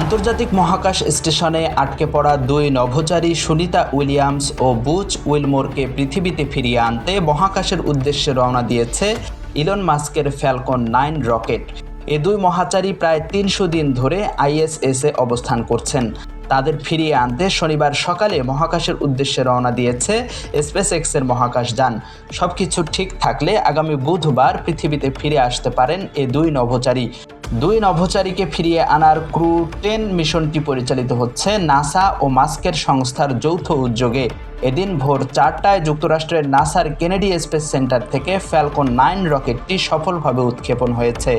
আন্তর্জাতিক মহাকাশ স্টেশনে আটকে পড়া দুই নভোচারী সুনিতা উইলিয়ামস ও বুচ উইলমোরকে পৃথিবীতে ফিরিয়ে আনতে মহাকাশের উদ্দেশ্যে রওনা দিয়েছে ইলন মাস্কের ফ্যালকন নাইন রকেট। এ দুই মহাচারী প্রায় তিনশো দিন ধরে আইএসএসে অবস্থান করছেন। তাদের ফিরিয়ে আনতে শনিবার সকালে মহাকাশের উদ্দেশ্যে রওনা দিয়েছে স্পেস এক্সের মহাকাশ যান। সবকিছু ঠিক থাকলে আগামী বুধবার পৃথিবীতে ফিরে আসতে পারেন এ দুই নভোচারী। দুই নভোচারীকে ফিরিয়ে আনার ক্রু টেন মিশনটি পরিচালিত হচ্ছে নাসা ও মাস্কের সংস্থার যৌথ উদ্যোগে। এদিন ভোর চারটায় যুক্তরাষ্ট্রের নাসার কেনেডি স্পেস সেন্টার থেকে ফ্যালকন নাইন রকেটটি সফলভাবে উৎক্ষেপণ হয়েছে।